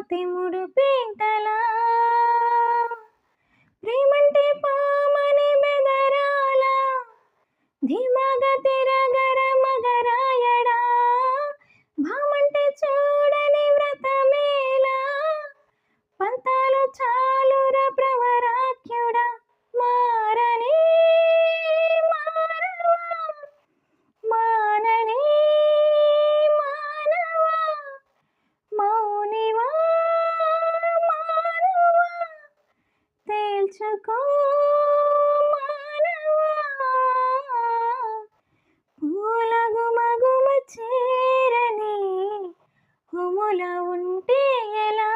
తిముడు పీటలా. ప్రేమంటే పామని బెదరాల. ధీమాగ తిరగర మగరాయడా. భామంటే చూడని వ్రతమేలా. పంతాలు చా తెలుసుకో పూల గుమగుమ చేరని హుముల ఉంటే ఎలా?